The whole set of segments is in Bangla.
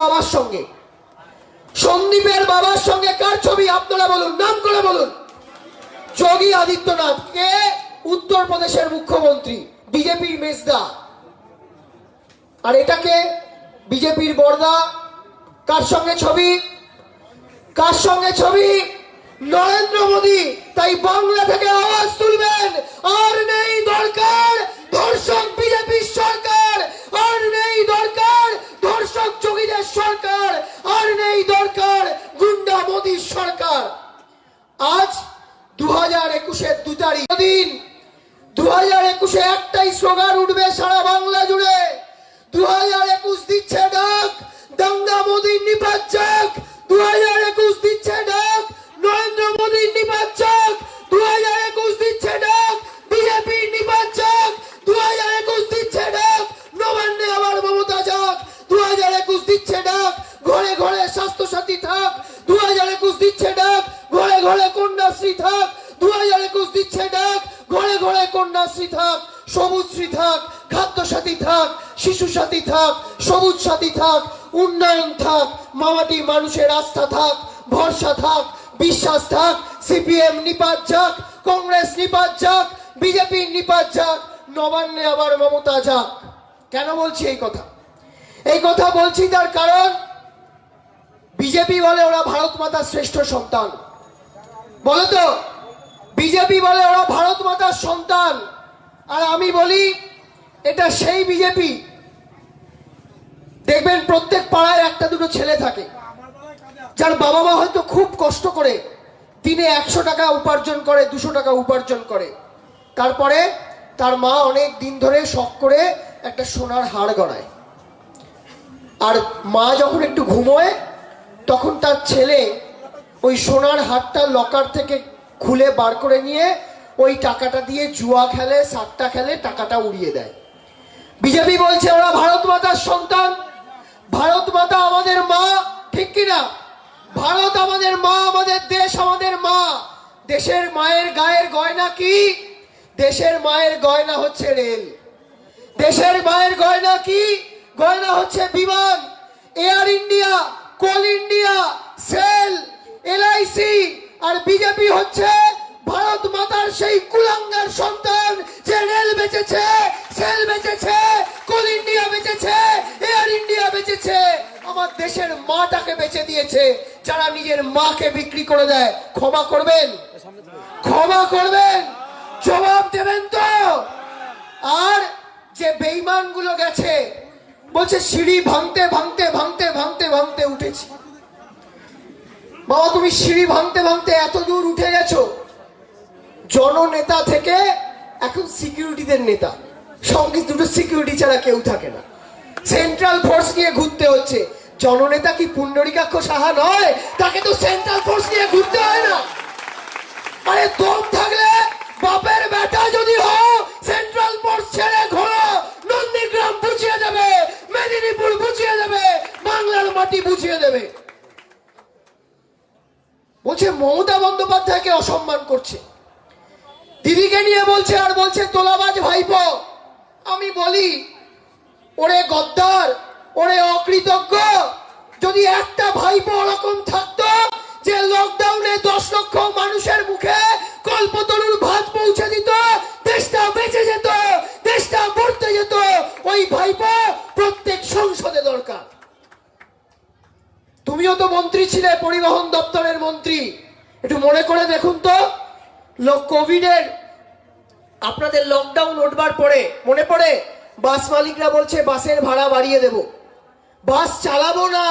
বাবার সঙ্গে। সন্দীপের বাবার সঙ্গে কার ছবি? আপনারা বলুন, নাম করে বলুন। যোগী আদিত্যনাথ, কে? উত্তরপ্রদেশের মুখ্যমন্ত্রী, বিজেপির মেজদা। আর এটাকে বিজেপির বর্দা কার সঙ্গে ছবি? কার সঙ্গে ছবি? নরেন্দ্র মোদী, তাই বাংলা থেকে আওয়াজ তুলবেন। আর নেই দরকার ধর্ষক সরকার আজ দু হাজার একুশে দু তারিখ। দিন দু হাজার একুশে একটাই স্লোগান উঠবে সারা বাংলা জুড়ে। আস্থা থাক, ভরসা থাক, বিশ্বাস থাক, সিপিএম নিপাত যাক, কংগ্রেস নিপাত যাক, বিজেপি নিপাত যাক, নবান্নে আবার মমতা যাক। কেন বলছি এই কথা? এই কথা বলছি তার কারণ, বিজেপি বলে ওরা ভারত মাতার শ্রেষ্ঠ সন্তান। বলো তো, বিজেপি বলে ওরা ভারত মাতার সন্তান। আর আমি বলি, এটা সেই বিজেপি। দেখবেন প্রত্যেক পাড়ায় একটা দুটো ছেলে থাকে। যার বাবা মা হয়তো খুব কষ্ট করে দিনে একশো টাকা উপার্জন করে, দুশো টাকা উপার্জন করে। তারপরে তার মা অনেক দিন ধরে শখ করে একটা সোনার হাড় গড়ায়। আর মা যখন একটু ঘুমোয়, তখন তার ছেলে ওই সোনার হারটা লকার থেকে খুলে বার করে নিয়ে ওই টাকাটা দিয়ে জুয়া খেলে, সাতটা খেলে টাকাটা উড়িয়ে দেয়। বিজেপি বলছে, ওরা ভারত মাতার সন্তান। ভারত মাতা আমাদের মা, ঠিক কিনা? ভারত আমাদের মা, আমাদের দেশ, আমাদের মা। দেশের মায়ের গায়ের গয়না কি? দেশের মায়ের গয়না হচ্ছে রেল। দেশের মায়ের গয়না কি? গয়না হচ্ছে বিমান, air India, coal India, SAIL LIC আর বিজেপি হচ্ছে ভারত মাতার সেই কুলাঙ্গার সন্তান যে রেল বেঁচেছে, সেল বেঁচেছে, কোল ইন্ডিয়া বেঁচেছে, এয়ার ইন্ডিয়া বেচেছে। আমার দেশের মাটাকে বেচে দিয়েছে, যারা নিজের মাকে বিক্রি করে দেয়, ক্ষমা করবেন? ক্ষমা করবেন? জবাব দেবেন তো? আর যে বেইমানগুলো গেছে, বলছে, সিঁড়ি ভাঙতে ভাঙতে ভাঙতে ভাঙতে ভাঙতে উঠেছি। বাবা, তুমি সিঁড়ি ভাঙতে ভাঙতে এত দূর উঠে গেছো? জননেতা থেকে এখন সিকিউরিটিদের নেতা। সঙ্গে দুটো সিকিউরিটি ছাড়া কেউ থাকে না। সেন্ট্রাল ফোর্স নিয়ে ঘুরতে হচ্ছে। জননেতা কি পুণ্ডরিকাক্ষ সাহা নয়? তাকে তো সেন্ট্রাল ফোর্স নিয়ে ঘুরতে হয় না। আরে দম থাকলে বাপের বেটা যদি হও সেন্ট্রাল ফোর্স ছেড়ে ঘোরো নন্দীগ্রাম বুঝিয়ে দেবে, মেদিনীপুর বুঝিয়ে দেবে, বাংলার মাটি বুঝিয়ে দেবে। বলছে, মমতা বন্দ্যোপাধ্যায়কে অসম্মান করছে। দিদিকে নিয়ে বলছে আর বলছে, তোলাবাজ ভাইপো, আমি বলি ওরে গদ্দার, ওরে অকৃতজ্ঞ। যদি একটা ভাইপো ওরকম থাকতো যে লকডাউনে দশ লক্ষ মানুষের মুখে কল্পতরুর ভাত পৌঁছে দিত, দেশটা বেঁচে যেত, দেশটা মরতে যেত, ওই ভাইপো প্রত্যেক সংসদে দরকার। তুমিও তো মন্ত্রী ছিলে, পরিবহন দপ্তরের মন্ত্রী। একটু মনে করে দেখুন তো কোভিডের আপনাদের লকডাউন উঠবার পরে, মনে পড়ে? বাস মালিকরা বলছে, বাসের ভাড়া বাড়িয়ে দেব। বাস চালাবো না।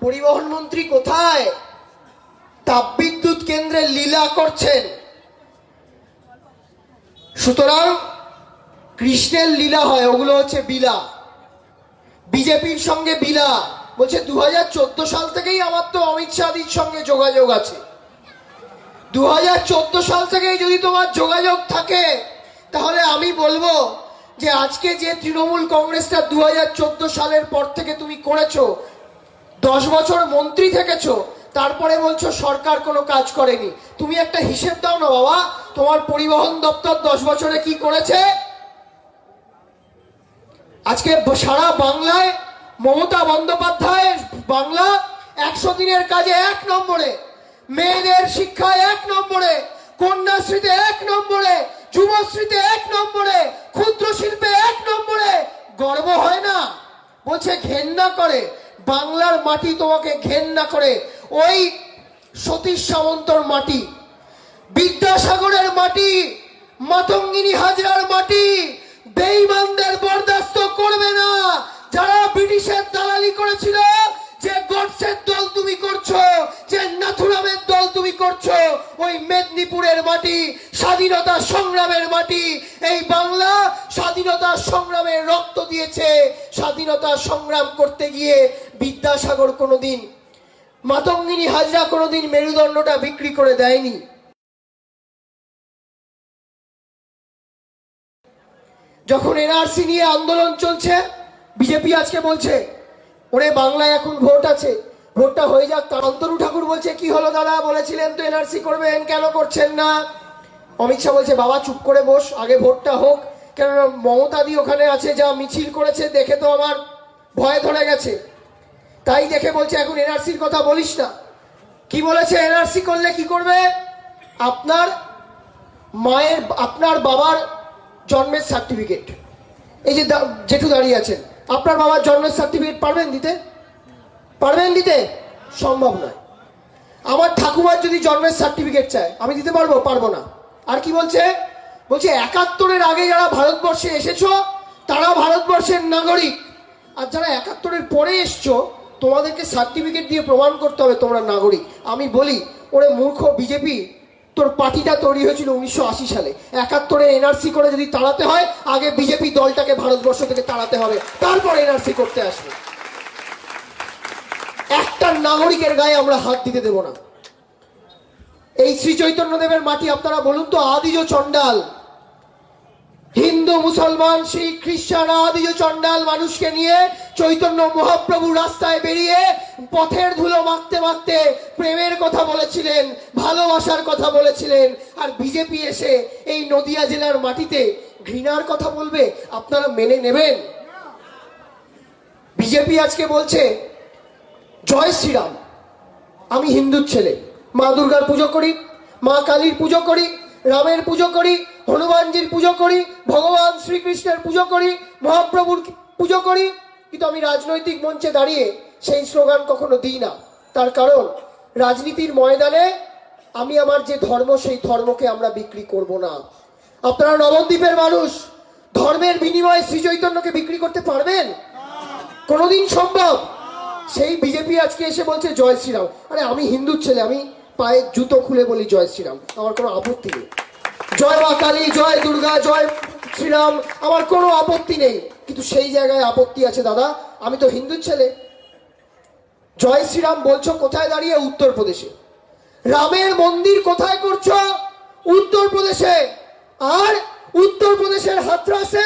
পরিবহন মন্ত্রী কোথায়? তাপবিদ্যুৎ কেন্দ্রে লীলা করছেন। সুতরাং কৃষ্ণের লীলা হয়, ওগুলো হচ্ছে বিলা বিজেপির সঙ্গে বিলা বলছে দু হাজার চোদ্দ সাল থেকেই আমার তো অমিত শাহজির সঙ্গে যোগাযোগ আছে। দু হাজার চোদ্দ সাল থেকেই যদি তোমার যোগাযোগ থাকে, তাহলে আমি বলব যে আজকে যে তৃণমূল কংগ্রেসটা দু সালের পর থেকে তুমি করেছ, দশ বছর মন্ত্রী থেকেছো, তারপরে বলছো সরকার কোনো কাজ করেনি। তুমি একটা হিসেব দাও না বাবা, তোমার পরিবহন দপ্তর দশ বছরে কি করেছে? আজকে সারা বাংলায় মমতা বন্দ্যোপাধ্যায়, বাংলা একশো দিনের কাজে এক নম্বরে, মেয়েদের শিক্ষায় এক নম্বরে, কন্যাশ্রীতে এক নম্বরে যুবশ্রীতে এক নম্বরে, ক্ষুদ্র শিল্পে এক নম্বরে। গর্ব হয় না? বলছে, ঘেন্না করে। বাংলার মাটি তোমাকে ঘেন্না করে। ওই সতীশ সামন্তর মাটি, বিদ্যাসাগরের মাটি, মাতঙ্গিনী হাজরার মাটি বেঈমানদের বরদাস্ত করবে না। যারা ব্রিটিশের দালালি করেছিল যে দল তুমি করছ, যে নাথুরামের দল তুমি করছ, ওই মেদিনীপুরের মাটি স্বাধীনতা সংগ্রামের মাটি। এই বাংলা স্বাধীনতা সংগ্রামের রক্ত দিয়েছে। স্বাধীনতা সংগ্রাম করতে গিয়ে বিদ্যাসাগর কোনোদিন, মাতঙ্গিনী হাজরা কোনোদিন মেরুদণ্ডটা বিক্রি করে দেয়নি। যখন এনআরসি নিয়ে আন্দোলন চলছে, বিজেপি আজকে বলছে ওরে বাংলায় এখন ভোট আছে। ভোটটা হয়ে যাক, তার অন্তরু ঠাকুর বলছে, কি হলো দাদা? বলেছিলেন তো এনআরসি করবেন, কেন করছেন না? অমিত শাহ বলছে, বাবা, চুপ করে বস, আগে ভোটটা হোক। কেননা মমতাদি ওখানে আছে, যা মিছিল করেছে, দেখে তো আমার ভয় ধরে গেছে। তাই দেখে বলছে, এখন এনআরসির কথা বলিস না। কি বলেছে এনআরসি করলে, কি করবে? আপনার মায়ের, আপনার বাবার জন্মের সার্টিফিকেট এই যে জেঠু দাঁড়িয়ে আছেন। আপনার বাবার জন্মের সার্টিফিকেট পারবেন দিতে? পারবেন দিতে? সম্ভব নয়। আমার ঠাকুমার যদি জন্মের সার্টিফিকেট চায়, আমি দিতে পারব? পারব না। আর কি বলছে? বলছে, একাত্তরের আগে যারা ভারতবর্ষে এসেছ তারা ভারতবর্ষের নাগরিক। আর যারা একাত্তরের পরে এসছো, তোমাদেরকে সার্টিফিকেট দিয়ে প্রমাণ করতে হবে তোমরা নাগরিক। আমি বলি, ওরে মূর্খ, বিজেপি তোর পার্টিটা তৈরি হয়েছিল উনিশশো আশি সালে। একাত্তরে এনআরসি করে যদি তাড়াতে হয়, আগে বিজেপি দলটাকে ভারতবর্ষ থেকে তাড়াতে হবে। তারপর এনআরসি করতে আসবে। একটা নাগরিকের গায়ে আমরা হাত দিতে দেব না। এই শ্রী চৈতন্যদেবের মাটি, আপনারা বলুন তো, আদিজ চণ্ডাল। হিন্দু, মুসলমান, শিখ, খ্রিস্টান, আদিজ, চণ্ডাল মানুষকে নিয়ে চৈতন্য মহাপ্রভু রাস্তায় বেরিয়ে পথের ধুলো মাখতে মাখতে প্রেমের কথা বলেছিলেন, ভালোবাসার কথা বলেছিলেন। আর বিজেপি এসে এই নদিয়া জেলার মাটিতে ঘৃণার কথা বলবে, আপনারা মেনে নেবেন? বিজেপি আজকে বলছে, জয় শ্রীরাম, আমি হিন্দুর ছেলে। মা দুর্গার পুজো করি, মা কালীর পুজো করি, রামের পুজো করি হনুমানজির পুজো করি, ভগবান শ্রীকৃষ্ণের পুজো করি, মহাপ্রভুর পুজো করি, কিন্তু আমি রাজনৈতিক মঞ্চে দাঁড়িয়ে সেই স্লোগান কখনো দিই না। তার কারণ, রাজনীতির ময়দানে আমি আমার যে ধর্ম, সেই ধর্মকে আমরা বিক্রি করব না। আপনারা নবদ্বীপের মানুষ, ধর্মের বিনিময়ে শ্রী চৈতন্যকে বিক্রি করতে পারবেন? কোনোদিন সম্ভব? সেই বিজেপি আজকে এসে বলছে, জয় শ্রীরাম। আরে আমি হিন্দুর ছেলে, আমি পায়ে জুতো খুলে বলি, জয় শ্রীরাম। আমার কোনো আপত্তি নেই। জয় মা কালী, জয় দুর্গা, জয় শ্রীরাম। আমার কোনো আপত্তি নেই। কিন্তু সেই জায়গায় আপত্তি আছে, দাদা। আমি তো হিন্দু ছেলে। জয় শ্রীরাম বলছো, কোথায় দাঁড়িয়ে? উত্তরপ্রদেশে। রামের মন্দির কোথায় করছ? উত্তরপ্রদেশে। আর উত্তরপ্রদেশের হাতরাসে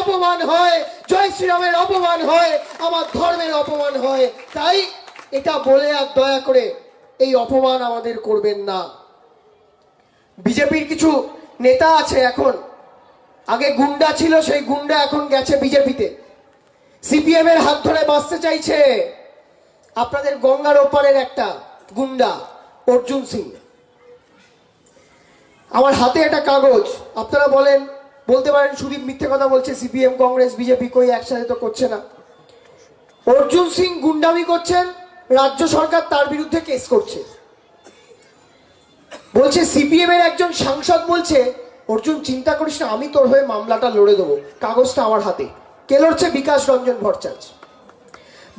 অপমান হয়, জয় শ্রীরামের অপমান হয়, আমার ধর্মের অপমান হয়। তাই এটা বলে আর দয়া করে এই অপমান আমাদের করবেন না। বিজেপির কিছু নেতা আছে এখন। আগে গুন্ডা ছিল, সেই গুন্ডা এখন গেছে বিজেপিতে। সিপিএম এর হাত ধরে বাঁচতে চাইছে। আপনাদের গঙ্গার ওপারের একটা গুন্ডা, অর্জুন সিং। আমার হাতে একটা কাগজ, আপনারা বলেন বলতে পারেন সুদীপ মিথ্যে কথা বলছে, সিপিএম, কংগ্রেস, বিজেপি, কই একসাথে তো করছে না। অর্জুন সিং গুন্ডামি করছেন, রাজ্য সরকার তার বিরুদ্ধে কেস করছে। বলছে, সিপিএম এর একজন সাংসদ বলছে, অর্জুন, চিন্তা করিস না, আমি তোর হয়ে মামলাটা লড়ে দেবো, কাগজটা আমার হাতে। কে লড়ছে? বিকাশ রঞ্জন ভট্টাচার্য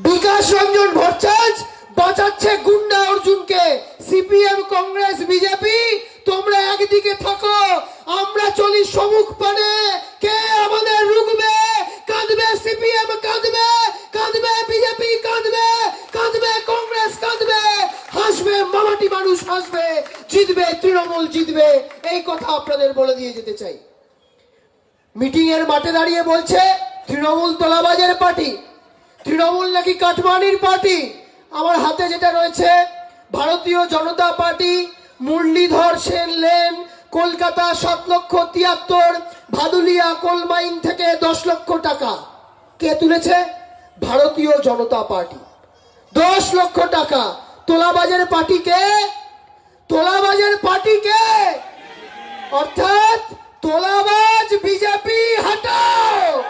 বিকাশ রঞ্জন ভট্টাচার্য বাঁচাচ্ছে গুন্ডা অর্জুনকে। সিপিএম, কংগ্রেস, বিজেপি তোমরা একদিকে থাকো, আমরা চলি সমুখ পানে। কে আমাদের রুখবে? কাঁদবে, সিপিএম কাঁদবে কাঁদবে, বিজেপি কাঁদবে কাঁদবে, কংগ্রেস কাঁদবে। হাসবে, মামাটি মানুষ হাসবে, জিতবে, তৃণমূল জিতবে। এই কথা আপনাদের বলে দিয়ে যেতে চাই। মিটিং এর মাঠে দাঁড়িয়ে বলছে, তৃণমূল তোলাবাজের পার্টি। তৃণমূল নাকি কাটমানির পার্টি? আমার হাতে যেটা রয়েছে, ভারতীয় জনতা পার্টি মুরলীধর সেন লেন, কলকাতা সাত লক্ষ তিয়াত্তর, ভাদুলিয়া কোলমাইন থেকে দশ লক্ষ টাকা। কে তুলেছে? ভারতীয় জনতা পার্টি। দশ লক্ষ টাকা। তোলাবাজার পার্টিকে তোলাবাজার পার্টিকে অর্থাৎ তোলাবাজ বিজেপি, হটাও!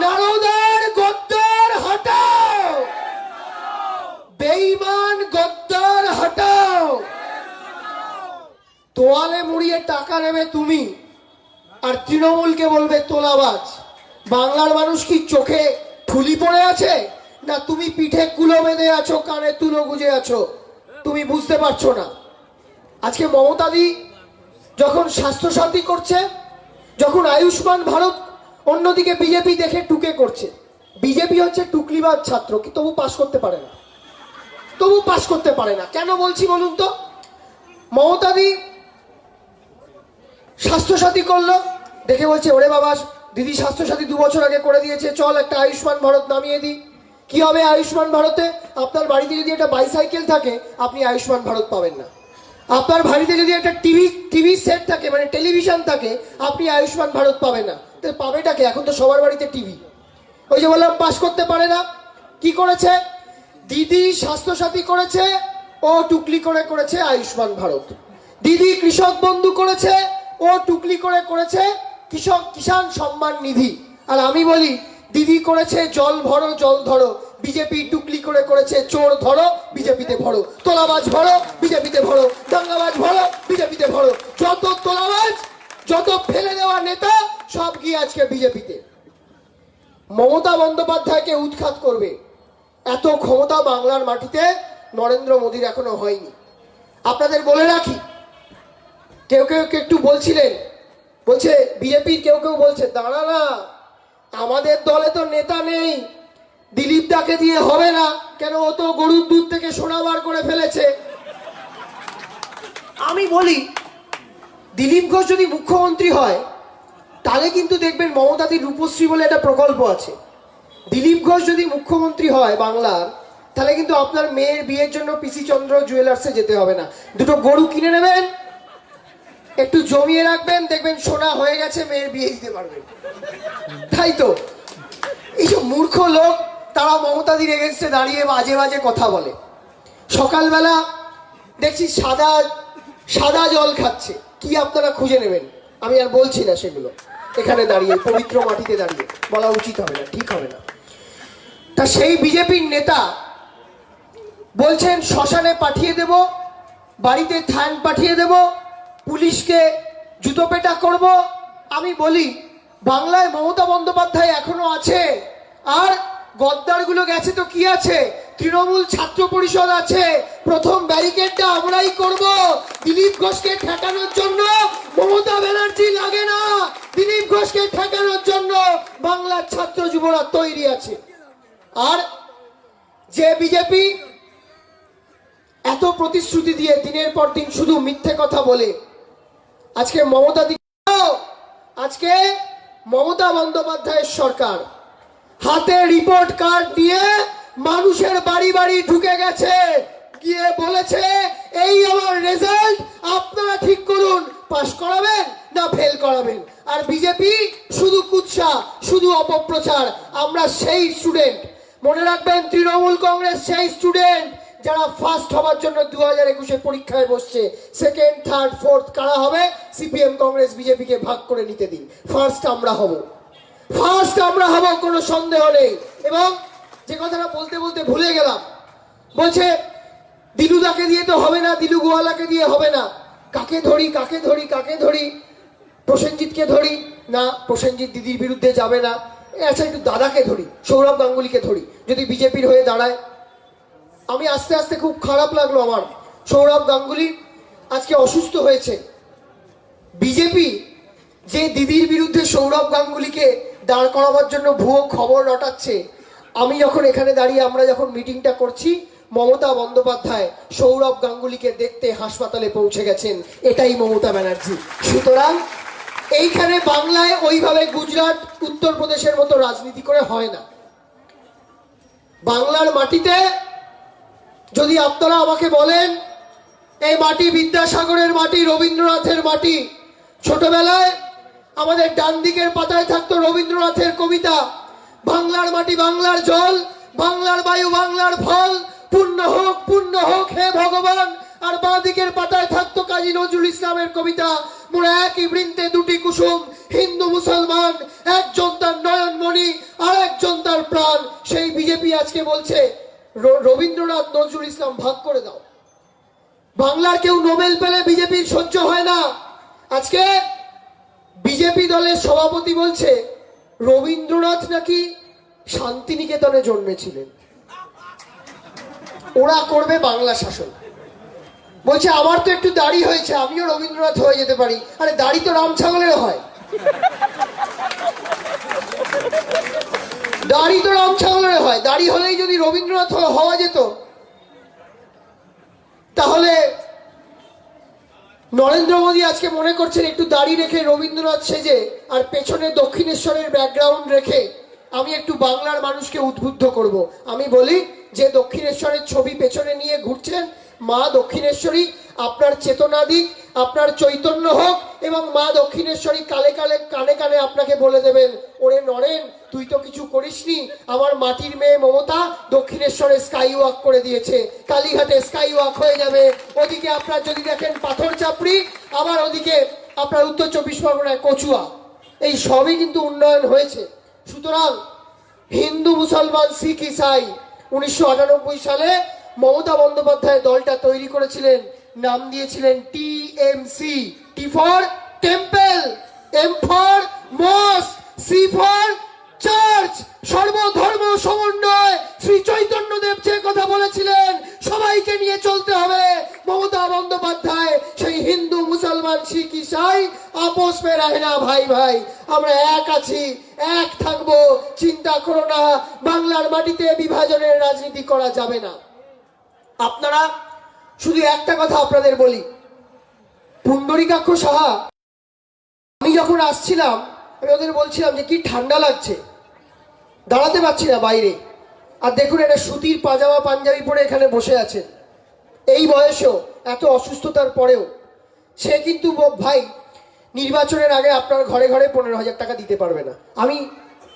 নারদার গদ্দার, হটাও! বেঈমান গদ্দার হটাও তোয়ালে মুড়িয়ে টাকা নেবে তুমি, আর তৃণমূলকে বলবে তোলাবাজ। বাংলার মানুষ কি চোখে ঠুলি পড়ে আছে, না তুমি পিঠে কুলো বেঁধে আছো, কানে তুলো গুজে আছো? তুমি বুঝতে পারছ না। আজকে মমতাদি যখন স্বাস্থ্যসাথী করছে, যখন আয়ুষ্মান ভারত অন্যদিকে বিজেপি দেখে টুকে করছে। বিজেপি হচ্ছে টুকলিবাদ ছাত্র, কি তবু পাশ করতে পারে না? তবু পাশ করতে পারে না। কেন বলছি বলুন তো? মমতাদি স্বাস্থ্যসাথী করল। দেখে বলছে, ওরে বাবা, দিদি স্বাস্থ্যসাথী দু বছর আগে করে দিয়েছে। চল একটা আয়ুষ্মান ভারত নামিয়ে দিই। কি হবে আয়ুষ্মান ভারতে? আপনার বাড়িতে যদি একটা বাইসাইকেল থাকে, আপনি আয়ুষ্মান ভারত পাবেন না। আপনার বাড়িতে যদি একটা টিভি টিভি সেট থাকে মানে টেলিভিশন থাকে, আপনি আয়ুষ্মান ভারত পাবেন না। তো পাবেটাকে এখন তো সবার বাড়িতে টিভি ওই যে বললাম পাশ করতে পারে না। কি করেছে? দিদি স্বাস্থ্যসাথী করেছে, ও টুকলি করে করেছে আয়ুষ্মান ভারত। দিদি কৃষক বন্ধু করেছে ও টুকলি করে করেছে কৃষক কিষাণ সম্মান নিধি। আর আমি বলি, দিদি করেছে জল ভরো, জল ধরো। বিজেপি টুকলি করে করেছে, চোর ধরো, বিজেপিতে ভরো। তোলাবাজ ভরো, বিজেপিতে ভরো। দাঙ্গাবাজ ভরো, বিজেপিতে ভরো। যত তোলাবাজ, যত ফেলে দেওয়া নেতা, সব গিয়ে আজকে বিজেপিতে। মমতা বন্দ্যোপাধ্যায়কে উৎখাত করবে। এত ক্ষমতা বাংলার মাটিতে নরেন্দ্র মোদীর এখনও হয়নি। আপনাদের বলে রাখি কেউ কেউ একটু বলছিলেন, বলছে বিজেপির কেউ কেউ বলছে, দাঁড়া না, আমাদের দলে তো নেতা নেই, দিলীপ দাকে দিয়ে হবে না, কেন ও তো গরুর দুধ থেকে সোনা বার করে ফেলেছে? আমি বলি, দিলীপ ঘোষ যদি মুখ্যমন্ত্রী হয়, তাহলে কিন্তু দেখবেন মমতাদি রূপশ্রী বলে একটা প্রকল্প আছে। দিলীপ ঘোষ যদি মুখ্যমন্ত্রী হয় বাংলার, তাহলে কিন্তু আপনার মেয়ের বিয়ের জন্য পিসি চন্দ্র জুয়েলার্সে যেতে হবে না। দুটো গরু কিনে নেবেন একটু জমিয়ে রাখবেন, দেখবেন সোনা হয়ে গেছে, মেয়ের বিয়ে দিতে পারবেন। তাই তো? এইসব মূর্খ লোক, তারা মমতাদির এগেনস্টে দাঁড়িয়ে বাজে বাজে কথা বলে। সকালবেলা দেখছি সাদা সাদা জল খাচ্ছে। কি আপনারা খুঁজে নেবেন? আমি আর বলছি না সেগুলো। এখানে দাঁড়িয়ে, পবিত্র মাটিতে দাঁড়িয়ে। বলা উচিত হবে না, ঠিক হবে না। তা সেই বিজেপির নেতা বলছেন, শ্মশানে পাঠিয়ে দেব, বাড়িতে থান পাঠিয়ে দেব পুলিশকে জুতো পেটা করব। আমি বলি, বাংলায় মমতা বন্দ্যোপাধ্যায় এখনও আছে? আর গদ্দারগুলো গেছে তো কি আছে? তৃণমূল ছাত্র পরিষদ আছে। প্রথম ব্যারিকেডটা আমরাই করব। দিলীপ ঘোষকে ঠেকানোর জন্য মমতা ব্যানার্জি লাগে না। দিলীপ ঘোষকে ঠেকানোর জন্য বাংলার ছাত্র যুবরা তৈরি আছে। আর যে বিজেপি এত প্রতিশ্রুতি দিয়ে দিনের পর দিন শুধু মিথ্যে কথা বলে আজকে মমতা আজকে মমতা বন্দ্যোপাধ্যায়ের সরকার। হাতে রিপোর্ট কার্ড দিয়ে মানুষের বাড়ি বাড়ি ঢুকে গেছে। গিয়ে বলেছে, এই আমার রেজাল্ট আপনারা ঠিক করুন। পাস করাবেন না ফেল করাবেন? আর বিজেপি শুধু কুৎসা, শুধু অপপ্রচার। আমরা সেই স্টুডেন্ট মনে রাখবেন, তৃণমূল কংগ্রেস সেই স্টুডেন্ট যারা ফার্স্ট হবার জন্য দু হাজার একুশে পরীক্ষায় বসছে। সেকেন্ড থার্ড ফোর্থ কারা হবে? সিপিএম কংগ্রেস বিজেপিকে ভাগ করে নিতে দিন। ফার্স্ট আমরা হব। ফার্স্ট আমরা হব, কোনো সন্দেহ নেই। এবং যে কথাটা বলতে বলতে ভুলে গেলাম। বলছে দিলুদাকে দিয়ে তো হবে না, দিলু গোয়ালাকে দিয়ে হবে না। কাকে ধরি কাকে ধরি কাকে ধরি? প্রসেনজিৎকে ধরি? না, প্রসেনজিৎ দিদির বিরুদ্ধে যাবে না। আচ্ছা একটু দাদাকে ধরি, সৌরভ গাঙ্গুলিকে ধরি, যদি বিজেপির হয়ে দাঁড়ায়। আমি আস্তে আস্তে খুব খারাপ লাগল আমার। সৌরভ গাঙ্গুলি আজকে অসুস্থ হয়েছে। বিজেপি যে দিদির বিরুদ্ধে সৌরভ গাঙ্গুলিকে দাঁড় করাবার জন্য ভুয়ো খবর রটাচ্ছে, আমি যখন এখানে দাঁড়িয়ে আমরা যখন মিটিংটা করছি, মমতা বন্দ্যোপাধ্যায় সৌরভ গাঙ্গুলিকে দেখতে হাসপাতালে পৌঁছে গেছেন। এটাই মমতা ব্যানার্জি। সুতরাং এইখানে বাংলায় ওইভাবে গুজরাট, উত্তরপ্রদেশের মতো রাজনীতি করে হয় না। বাংলার মাটিতে যদি আপনারা আমাকে বলেন, এই মাটি বিদ্যাসাগরের মাটি, রবীন্দ্রনাথের মাটি, ছোটবেলায় আমাদের ডান দিকের পাতায় থাকতো রবীন্দ্রনাথের কবিতা, বাংলার মাটি বাংলার জল, বাংলার বায়ু বাংলার ফল, পূর্ণ হোক পূর্ণ হোক, হে ভগবান। আর বাঁ দিকের পাতায় থাকতো কাজী নজরুল ইসলামের কবিতা মোরা একই বৃন্তে দুটি কুসুম, হিন্দু, মুসলমান, একজন তার নয়নমণি আর একজন তার প্রাণ। সেই বিজেপি আজকে বলছে রবীন্দ্রনাথ নজরুল ইসলাম ভাগ করে দাও। বাংলার কেউ নোবেল পেলে বিজেপির সহ্য হয় না। আজকে বিজেপি দলের সভাপতি বলছে, রবীন্দ্রনাথ নাকি শান্তিনিকেতনে জন্মেছিলেন। ওরা করবে বাংলা শাসন। বলছে, আমার তো একটু দাড়ি হয়েছে, আমিও রবীন্দ্রনাথ হয়ে যেতে পারি। আরে, দাড়ি তো রাম ছাগলেরও হয়। দাড়ি তো রাম ছাগলের হয়। দাড়ি হলেই যদি রবীন্দ্রনাথ হওয়া যেত, তাহলে নরেন্দ্র মোদী আজকে মনে করছেন, একটু দাড়ি রেখে রবীন্দ্রনাথ সেজে আর পেছনে দক্ষিণেশ্বরের ব্যাকগ্রাউন্ড রেখে আমি একটু বাংলার মানুষকে উদ্বুদ্ধ করব। আমি বলি, যে দক্ষিণেশ্বরের ছবি পেছনে নিয়ে ঘুরছেন মা দক্ষিণেশ্বরী, আপনার চেতনা দিক আপনার চৈতন্য হোক, এবং মা দক্ষিণেশ্বরী কালে কালে, কানে কানে আপনাকে বলে দেবেন, ওরে নরেন, তুই তো কিছু করিসনি, আমার মাটির মেয়ে মমতা দক্ষিণেশ্বরে স্কাই ওয়াক করে দিয়েছে, কালীঘাটে স্কাই ওয়াক হয়ে যাবে, ওদিকে আপনার যদি দেখেন পাথর চাপড়ি, আবার ওদিকে আপনার উত্তর চব্বিশ পরগনায় কচুয়া। এই সবই কিন্তু উন্নয়ন হয়েছে। সুতরাং হিন্দু মুসলমান শিখ, ইসাই উনিশশো আটানব্বই সালে মমতা বন্দ্যোপাধ্যায় দলটা তৈরি করেছিলেন, নাম দিয়েছিলেন TMC. T for temple M for mosque C for church সর্বধর্ম সমন্বয়, শ্রী চৈতন্যদেব যে কথা বলেছিলেন, সবাইকে নিয়ে চলতে হবে। মমতা বন্দ্যোপাধ্যায়, সেই হিন্দু, মুসলমান, শিখ, ইসাই, আপোষ মে রাহে না, ভাই ভাই। আমরা এক আছি, এক থাকব, চিন্তা করো না, বাংলার মাটিতে বিভাজনের রাজনীতি করা যাবে না। আপনারা শুধু একটা কথা আপনাদের বলি। পুণ্ডরিকাক্ষ সাহা, আমি যখন আসছিলাম, আমি ওদের বলছিলাম যে কি ঠান্ডা লাগছে। দাঁড়াতে পারছি না বাইরে। আর দেখুন, একটা সুতির পাজামা পাঞ্জাবি পরে এখানে বসে আছেন এই বয়সেও, এত অসুস্থতার পরেও। সে কিন্তু ভাই, নির্বাচনের আগে আপনার ঘরে ঘরে পনেরো হাজার টাকা দিতে পারবে না। আমি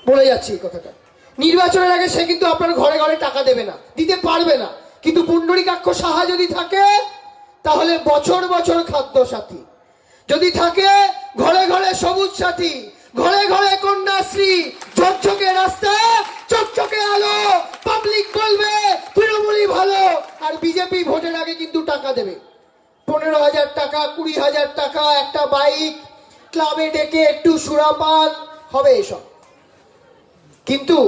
বলে যাচ্ছি এই কথাটা। নির্বাচনের আগে সে কিন্তু আপনার ঘরে ঘরে টাকা দেবে না, দিতে পারবে না। কিন্তু পুণ্ডরিকাক্ষ সাহা যদি থাকে, তাহলে বছর বছর খাদ্য সাথী। যদি থাকে, ঘরে ঘরে সবুজ সাথী, ঘরে ঘরে কন্যাশ্রী, ঝকঝকে রাস্তা, চকচকে আলো পাবলিক বলবে, তৃণমূলই ভালো। আর বিজেপি ভোটের আগে কিন্তু টাকা দেবে। পনেরো হাজার টাকা, কুড়ি হাজার টাকা, একটা বাইক ক্লাবে ডেকে একটু সুরাপান, হবে এসব। কিন্তু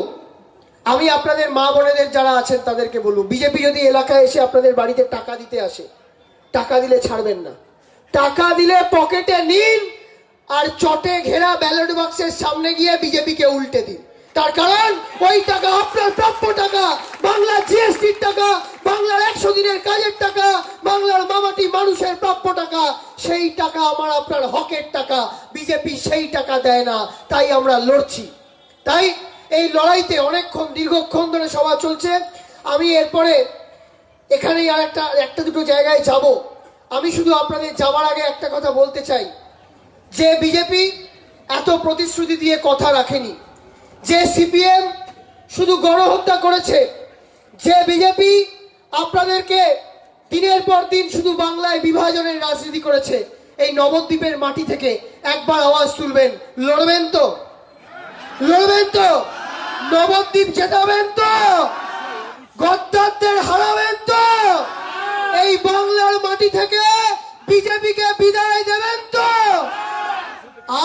আমি আপনাদের মা বোনেদের যারা আছেন তাদেরকে বলব, বিজেপি যদি এলাকায় এসে আপনাদের বাড়িতে টাকা দিতে আসে, টাকা দিলে ছাড়বেন না। টাকা দিলে পকেটে নিন আর চটে ঘেরা ব্যালট বক্সের সামনে গিয়ে বিজেপিকে উল্টে দিন। তার কারণ, ওই টাকা আপনার প্রাপ্য টাকা, বাংলার জিএসটির টাকা, বাংলার একশো দিনের কাজের টাকা, বাংলার মামাটি মানুষের প্রাপ্য টাকা, সেই টাকা আমার আপনার হকের টাকা, বিজেপি সেই টাকা দেয় না, তাই আমরা লড়ছি। তাই এই লড়াইতে অনেকক্ষণ, দীর্ঘক্ষণ ধরে সভা চলছে। আমি এরপরে এখানেই আর একটা একটা দুটো জায়গায় যাব। আমি শুধু আপনাদের যাওয়ার আগে একটা কথা বলতে চাই। যে বিজেপি এত প্রতিশ্রুতি দিয়ে কথা রাখেনি, যে সিপিএম শুধু গণহত্যা করেছে, যে বিজেপি আপনাদেরকে দিনের পর দিন শুধু বাংলায় বিভাজনের রাজনীতি করেছে, এই নবদ্বীপের মাটি থেকে একবার আওয়াজ তুলবেন। লড়বেন তো? লড়বেন তো? নবদ্বীপ জেতাবেন তো? গদ্দারদের হারাবেন তো? এই বাংলার মাটি থেকে বিজেপিকে বিদায় দেবেন তো?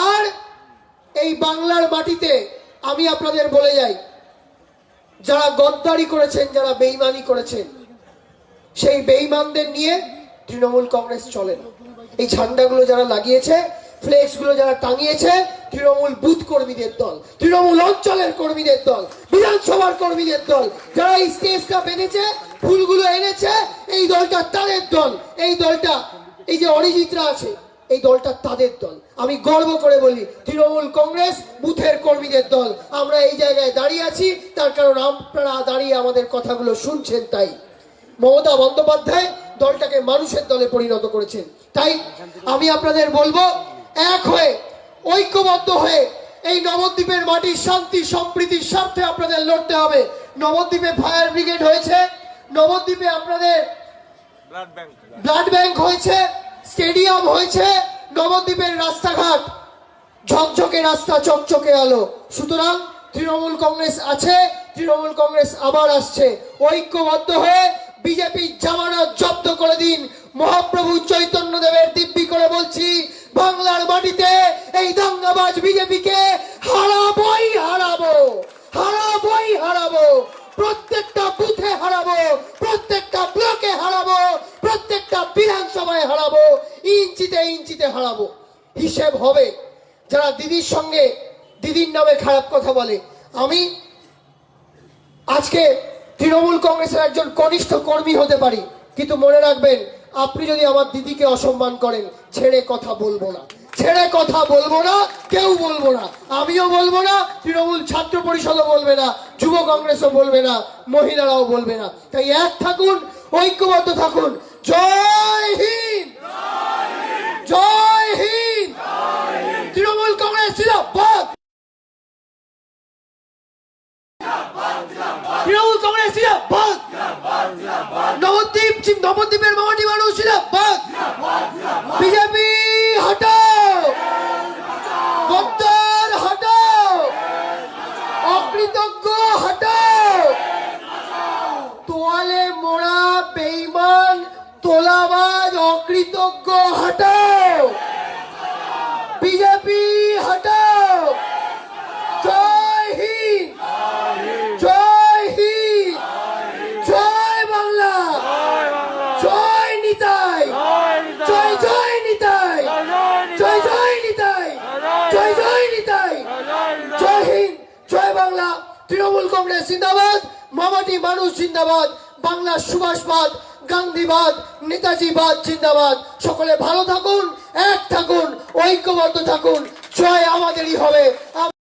আর এই বাংলার মাটিতে আমি আপনাদের বলে যাই, যারা গদ্দারি করেছেন, যারা বেইমানি করেছেন, সেই বেইমানদের নিয়ে তৃণমূল কংগ্রেস চলে না। এই ঝান্ডাগুলো যারা লাগিয়েছে ফ্লেক্সগুলো যারা টাঙিয়েছে, তৃণমূল বুথ কর্মীদের দল, তৃণমূল অঞ্চলের কর্মীদের দল, বিধানসভার কর্মীদের দল, যারা স্টেজটা বেঁধেছে, ফুলগুলো এনেছে, এই দলটা তাদের দল, এই দলটা, এই যে অরিজিৎরা আছে, এই দলটা তাদের দল। আমি গর্ব করে বলি, তৃণমূল কংগ্রেস বুথের কর্মীদের দল। আমরা এই জায়গায় দাঁড়িয়ে আছি, তার কারণ আপনারা দাঁড়িয়ে আমাদের কথাগুলো শুনছেন তাই। মমতা বন্দ্যোপাধ্যায় দলটাকে মানুষের দলে পরিণত করেছেন। তাই আমি আপনাদের বলব এক হয়ে ঐক্যবদ্ধ হয়ে এই নবদ্বীপের মাটির শান্তি সম্প্রীতির স্বার্থে আপনাদের লড়তে হবে। নবদ্বীপে ফায়ার ব্রিগেড হয়েছে। নবদ্বীপে আপনাদের ব্লাড ব্যাংক হয়েছে স্টেডিয়াম হয়েছে নবদ্বীপের রাস্তাঘাট। ঝকঝকে রাস্তা চকচকে আলো। সুতরাং তৃণমূল কংগ্রেস আছে তৃণমূল কংগ্রেস আবার আসছে। ঐক্যবদ্ধ হয়ে বিজেপি জামানত জব্দ করে দিন। মহাপ্রভু চৈতন্য দেবের দিব্যি করে বলছি বাংলার মাটিতে এই দাঙ্গাবাজ বিজেপিকে হারাবই হারাবো হারাবই হারাবো, প্রত্যেকটা বুথে হারাবো, প্রত্যেকটা ব্লকে হারাবো, প্রত্যেকটা বিধানসভায় হারাবো, ইঞ্চিতে ইঞ্চিতে হারাবো। হিসেব হবে। যারা দিদির সঙ্গে, দিদির নামে খারাপ কথা বলে, আমি আজকে তৃণমূল কংগ্রেসের একজন কনিষ্ঠ কর্মী হতে পারি, কিন্তু মনে রাখবেন আপনি যদি আমার দিদিকে অসম্মান করেন, ছেড়ে কথা বলব না। ছেড়ে কথা বলব না, কেউ বলব না। আমিও বলব না, তৃণমূল ছাত্র পরিষদও বলবে না, যুব কংগ্রেসও বলবে না, মহিলারাও বলবে না। তাই এক থাকুন, ঐক্যবদ্ধ থাকুন। জয় হিন্দ! জয় হিন্দ! তৃণমূল কংগ্রেস জিন্দাবাদ! তৃণমূল কংগ্রেস জিন্দাবাদ। নবদ্বীপ নবদ্বীপের মামাটি মানুষ জিন্দাবাদ। বিজেপি, হটাও। গদ্দার হটাও। অকৃতজ্ঞ হটাও। তোয়ালে মোড়া বেইমান, তোলাবাজ, অকৃতজ্ঞ হটাও। বিজেপি হটাও জয় হিন্দ জয় হিন্দ জয় বাংলা জয় নিতাই জয় জয় নিতাই জয় জয় নিতাই জয় জয় নিতাই জয় হিন্দ জয় বাংলা তৃণমূল কংগ্রেস জিন্দাবাদ, মামাটি মানুষ জিন্দাবাদ বাংলার সুভাষবাদ, গান্ধীবাদ, নেতাজিবাদ জিন্দাবাদ। সকলে ভালো থাকুন, এক থাকুন, ঐক্যবদ্ধ থাকুন, জয় আমাদেরই হবে।